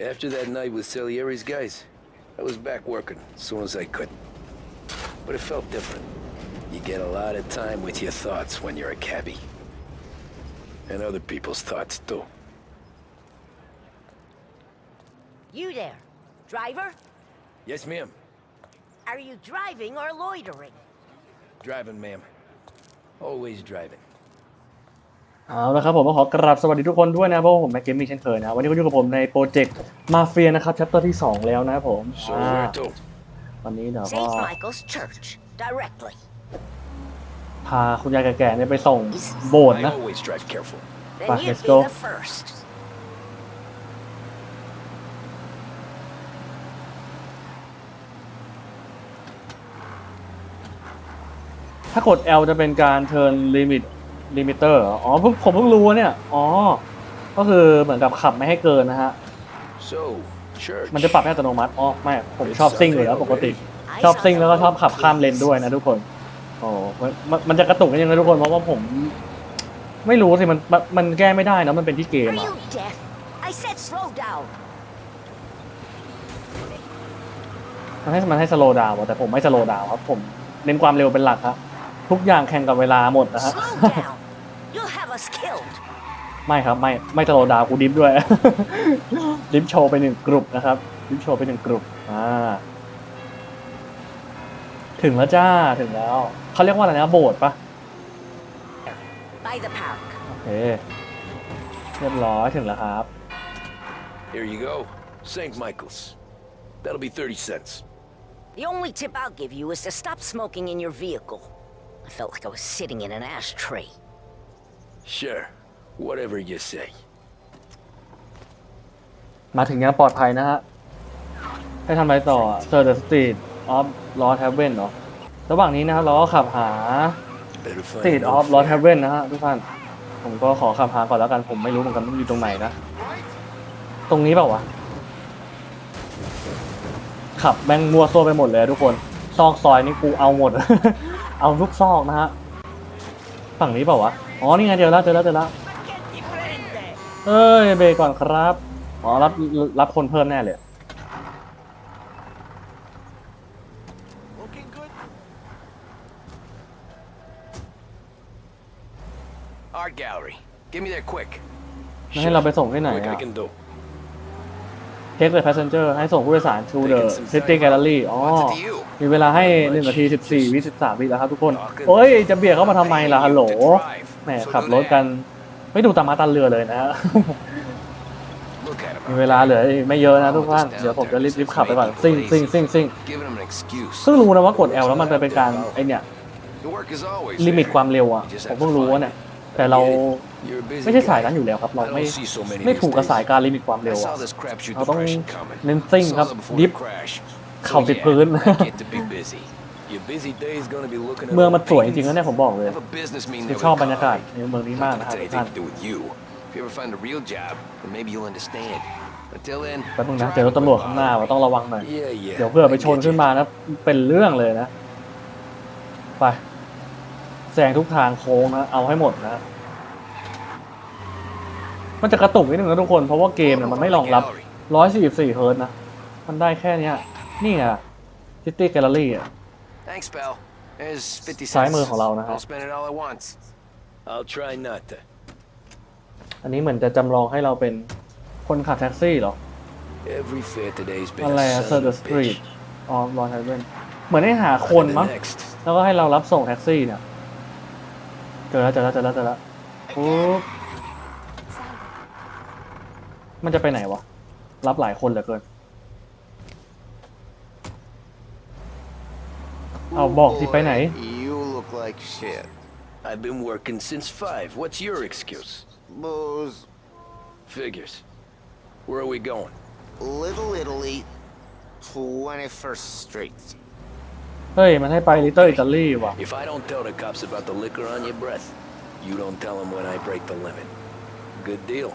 After that night with Salieri's guys, I was back working as soon as I could. But it felt different. You get a lot of time with your thoughts when you're a cabbie. And other people's thoughts, too. You there. Driver? Yes, ma'am. Are you driving or loitering? Driving, ma'am. Always driving. เอาละครับผมก็ขอกราบสวัสดีทุกคนด้วยนะเพราะว่าผมแม็กเกมมี่เช่นเคยนะวันนี้ก็อยู่กับผมในโปรเจกต์มาเฟียนะครับ c h a p t e r ที่ 2 แล้วนะครับผม So อ่า where to? วันนี้เดี๋ยวก็ St. Michael's Church. Directly. พาคุณยายแก่ๆเนี่ยไปส่งโบสถ์ I นะ always drive careful. Then Right, you'd let's be go. the first. ถ้ากด L จะเป็นการ turn limit limiter เหรออ๋อเพิ่งผมเพิ่งรู้เนี่ย อ๋อ ก็คือเหมือนกับขับไม่ให้เกินนะฮะ So, church. มันจะปรับให้อัตโนมัติอ๋อไม่ผมชอบซิ่งอยู่แล้วปกติ I ชอบ saw ซิ่ง the แล้วก็ชอบขับ road ข้ามเลน police. ด้วยนะทุกคนโอ้มันมันมันจะกระตุกกันยังไงทุกคนเพราะว่าผม ไม่รู้สิมันมันมันแก้ไม่ได้นะมันเป็นที่เกม Are อะ you deaf? I said slow down. มันให้มันให้สโลว์ดาวแต่ผมไม่สโลว์ดาวครับผมเน้นความเร็วเป็นหลักครับทุกอย่างแข่งกับเวลาหมดนะฮะ Slow down. You'll have us killed. ไม่ครับไม่ไม่สโลว์ดาวกูดิฟด้วย ดิฟโชว์ไปหนึ่งกลุ่มนะครับ ดิฟโชว์ไปหนึ่งกลุ่มอ่าถึงแล้วจ้าถึงแล้วเขาเรียกว่าอะไรนะโบสถ์ปะ By the park. โอเคเรียบร้อยถึงแล้วครับ Here you go. St. Michael's. That'll be 30 cents. The only tip I'll give you is to stop smoking in your vehicle. I felt like I was sitting in an ashtray. Sure. Whatever you say. มาถึงยังปลอดภัยนะฮะ ให้ทำอะไรต่อเซอร์เดอะสตรีทออฟลอ t แฮเวนเนาะระหว่างนี้นะครับเราก็ขับหา Better ส find ตรีท a ออฟ no ลอ t แฮ fare. เวนนะฮะทุกท่าน ผมก็ขอขับหาก่อนแล้วกันผมไม่รู้เหมือนกันมันอยู่ตรงไหนนะ ตรงนี้เปล่าวะ ขับแบงมัวโซวไปหมดเลยทุกคน ซอกซอยนี่กูเอาหมด เอาทุกซอกนะฮะ ฝั่งนี้เปล่าวะ อ๋อนี่ไงเจอแล้วเจอแล้วเจอแล้วเอ้ยเบรกก่อนครับอ๋อรับรับคนเพิ่มแน่เลย Art gallery. Get me there quick. ไม่ให้เราไปส่งที่ไหน Quick, I อะ can do. Take the passenger ให้ส่งผู้โดยสาร to the city gallery อ๋อ What's it to you? มีเวลาให้1นาที 14วิ13วิแล้วครับทุกคนโอ้ย จะเบียดเข้ามาทำไมล่ะฮัลโหล แหมขับรถกัน ไม่ดูตามมาตันเรือเลยนะฮะ Look at him. มีเวลาเหลืออีกไม่เยอะนะทุกท่าน เดี๋ยวผมจะรีบๆขับไปก่อนซิ่งซิ่งซิ่งซิ่ง Giving him an excuse. เพิ่งรู้นะว่ากด L แล้วมันจะเป็นการไอเนี่ย The work is always ลิมิต there. ความเร็วอะ ผมเพิ่งรู้ว่าเนี่ย แต่เรา You're a busy ไม่ใช่สาย guy. นั้นอยู่แล้วครับ เรา I ไม่ don't see so many ไม่ these ถูกกับ days. สายการลิมิตความ I เร็วอะ saw this crapshoot เราต้อง depression coming. เน้นซิ่งครับ Saw that before ดิฟ the crash. เข่า So ติด yeah, พื้น I get to be busy. Your busy day is gonna be looking at เมือง old มันสวยจริงๆ paintings. นะเนี่ยผมบอกเลย Have a business meeting คือ there ชอบ with บรรยากาศ colleague. ในเมืองนี้มาก Not นะ gonna ครับ tell ทุ you ก anything ท่าน to do with you. If you ever find a real job, then maybe you'll understand. Until then, แป๊บนึงนะ try เจอรถ not to ตำรวจข้างหน้า bother ว่า me. ต้องระวังหน่อย Yeah, yeah. เดี๋ยวเพื่อไป I ชน get ขึ้น you. มานะเป็นเรื่องเลยนะ ไปแซงทุกทางโค้งนะเอาให้หมดนะ มันจะกระตุกนิดนึงนะทุกคนเพราะว่าเกมเนี่ยมันไม่รองรับ 144เฮิร์ตซ์นะ มันได้แค่เนี้ยนี่ไงซิตี้แกลเลอรี่อะ Thanks, pal. There's 50ซ้าย cents. มือของเรานะฮะ I'll spend it all at once. I'll try not to. อันนี้เหมือนจะจำลองให้เราเป็นคนขับแท็กซี่เหรอ Every fair today's been อะไร a อะ son เซอ of ร์เด a อะสตรีท bitch. อ๋อรอไทเวนเหมือนให้หาคน On to the มั้ง next. แล้วก็ให้เรารับส่งแท็กซี่เนี่ย เจอแล้วเจอแล้วเจอแล้วเจอแล้วปุ๊บมันจะไปไหนวะ รับหลายคนเหลือเกิน เอาบอกสิไปไหน You look like shit. I've been working since five. What's your excuse? Booze, Figures. Where are we going? Little Italy, 21st Street. เฮ้ย มันให้ไปลิตเติ้ลอิตาลีว่ะ If I don't tell the cops about the liquor on your breath, you don't tell them when I break the limit. Good deal.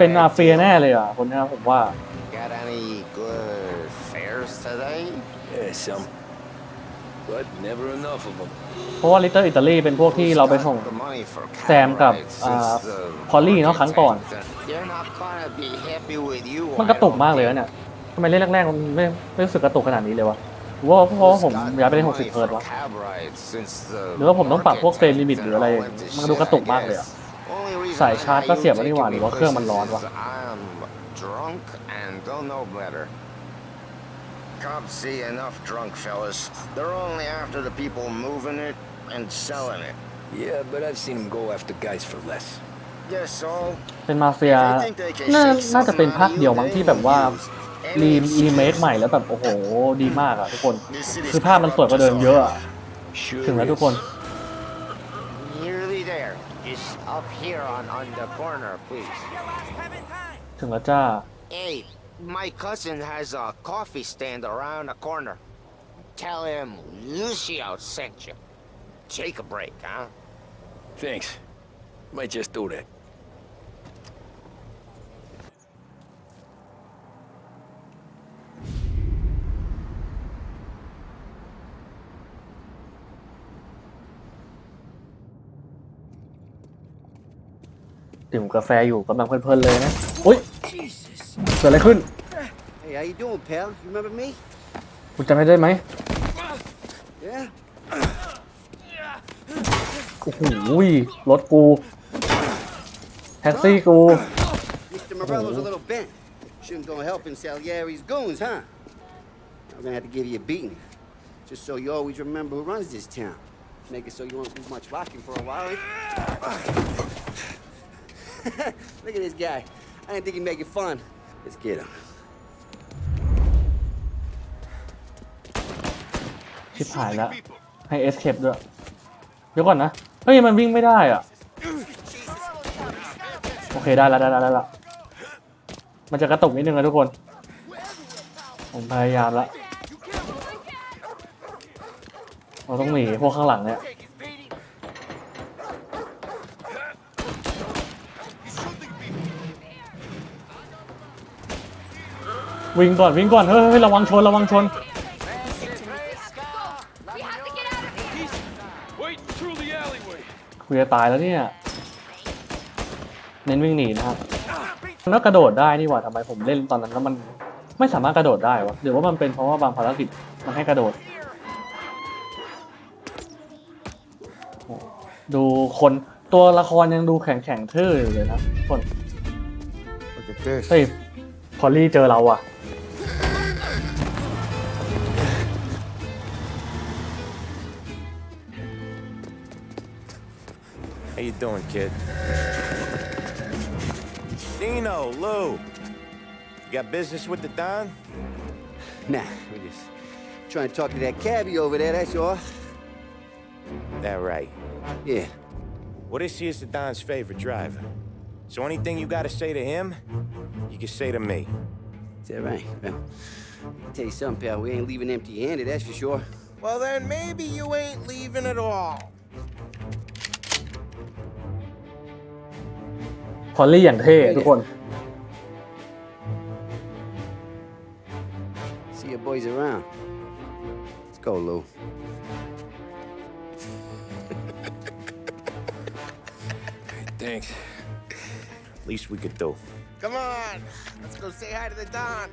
เป็นมาเฟียแน่เลยอ่ะ คนเนี้ยผมว่า Got any good fares today? Yeah, some. But never enough of them. เพราะว่าลิตเติ้ลอิตาลีเป็นพวกที่เราไปส่ง The money for Sam กับ cab rides อ่า since the พอลลี่เนอะครั้งก่อน They're not gonna be happy with you. มันกระตุกมากเลยนะเนี่ยทำไมเล่นแรกๆมันไม่ไม่รู้สึกกระตุกขนาดนี้เลยวะหรือว่าเพราะว่าผมย้ายไปเล่น60เฮิร์ตซ์วะ หรือว่าผมต้องปรับพวกเฟรมลิมิตหรืออะไรมันดูกระตุกมากเลยอะสายชาร์จก็เสียบไว้นี่หว่าหรือว่าเครื่องมันร้อนวะ I'm drunk and don't know better. Cops see enough drunk fellas. They're only after the people moving it and selling it. Yeah, but I've seen them go after guys for less. Yes, so เป็นมาเฟียน่าน่าจะเป็นภาคเดียวมั้งที่แบบว่ารีรีเมคใหม่แล้วแบบ โอ้โห ดีมากอะทุกคน คือภาพมันสวยกว่าเดิมเยอะอะ Sure ถึงแล้วทุกคน nearly there. Just up here on on the corner, please. ถึงแล้วจ้า Hey, my cousin has a coffee stand around the corner. Tell him Lucio sent you. Take a break, huh? Thanks. Might just do that. ดื่มกาแฟอยู่กำลังเพลินๆเลยนะอุ้ย เกิดอะไรขึ้น Hey, how you doing, pal? You remember me? คุณจำไม่ได้ไหม Yeah? โอ้โหรถกู แท็กซี่กู Mr. Morello's a little bent. Shouldn't go helping Salieri's goons, huh? I'm gonna have to give you a beating. Just so you always remember who runs this town. Make it so you won't do much rocking for a while. eh? Look at this guy. I didn't think he'd make it fun. Let's get him. ชิบหายแล้ว ให้เอสเคปด้วย เดี๋ยวก่อนนะ เฮ้ย มันวิ่งไม่ได้อะ โอเคได้แล้วได้แล้วได้แล้วมันจะกระตุกนิดนึงนะทุกคน ผมพยายามล้วเราต้องหนีพวกข้างหลังเนี่ย วิ่งก่อนวิ่งก่อนเฮ้ยเฮ้ยระวังชนระวังชน We have to get out of here. Wait through the alleyway. กูจะตายแล้วเนี่ยเน้นวิ่งหนีนะครับมันก็กระโดดได้นี่หว่าทำไมผมเล่นตอนนั้นแล้วมันไม่สามารถกระโดดได้วะหรือว่ามันเป็นเพราะว่าบางภารกิจมันให้กระโดดโอ้ดูคนตัวละครยังดูแข็งแข็งๆทื่ออยู่เลยนะคน Look at this. เฮ้ยพอลลี่เจอเราอะ How you doing, kid? Dino, Lou. You got business with the Don? Nah, we just trying to talk to that cabbie over there, that's all. That right. Yeah. Well, this here's the Don's favorite driver. So anything you gotta say to him, you can say to me. Is that right? Well, I'll tell you something, pal. We ain't leaving empty-handed, that's for sure. Well, then maybe you ain't leaving at all. พอลลี่อย่างเท่ทุกคน See your boys around. Let's go, Lou. Thanks. Least we could do. Come on, let's go say hi to the Don.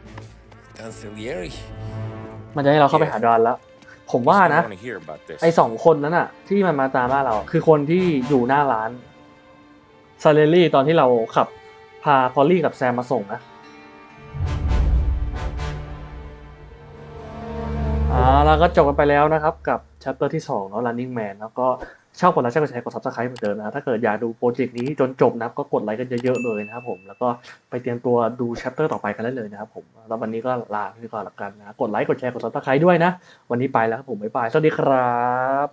Don Salieri? มันจะให้เราเข้าไปหาดอนแล้ว ผมว่านะ I want to hear about this. ไอสองคนนั้นอะที่มันมาตามล่าเราอะคือคนที่อยู่หน้าร้าน ซาเลรี่ตอนที่เราขับพาพอลลี่กับแซมมาส่งนะอ่าแล้วก็จบกันไปแล้วนะครับกับ chapter ที่2เนาะ running man แล้วก็ชอบกดไลค์ชอบกดแชร์กด subscribe เหมือนเดิมนะถ้าเกิดอยากดูโปรเจกต์นี้จนจบนะครับก็กดไลค์กันเยอะๆเลยนะครับผมแล้วก็ไปเตรียมตัวดู chapter ต่อไปกันได้เลยนะครับผมแล้ววันนี้ก็ลาไปก่อนละกันนะกดไลค์กดแชร์กด subscribe ด้วยนะ วันนี้ไปแล้วครับผมบ๊ายบายสวัสดีครับ